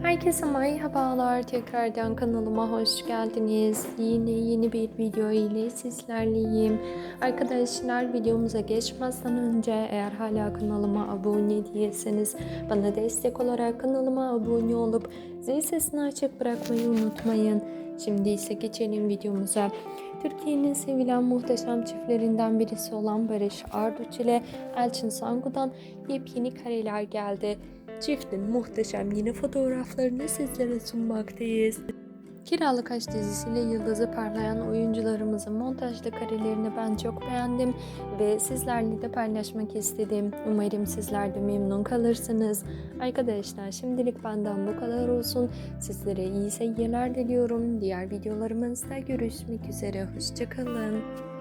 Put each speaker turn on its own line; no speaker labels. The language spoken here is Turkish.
Herkese merhabalar. Tekrardan kanalıma hoş geldiniz. Yine yeni bir video ile sizlerleyim. Arkadaşlar videomuza geçmezden önce eğer hala kanalıma abone değilseniz bana destek olarak kanalıma abone olup zil sesini açık bırakmayı unutmayın. Şimdi ise geçelim videomuza. Türkiye'nin sevilen muhteşem çiftlerinden birisi olan Barış Arduç ile Elçin Sangu'dan yepyeni kareler geldi. Çiftin muhteşem yeni fotoğraflarını sizlere sunmaktayız. Kiralık Aşk dizisiyle yıldızı parlayan oyuncularımızın montajlı karelerini ben çok beğendim ve sizlerle de paylaşmak istedim. Umarım sizler de memnun kalırsınız. Arkadaşlar şimdilik benden bu kadar olsun. Sizlere iyi seyirler diliyorum. Diğer videolarımızda görüşmek üzere. Hoşçakalın.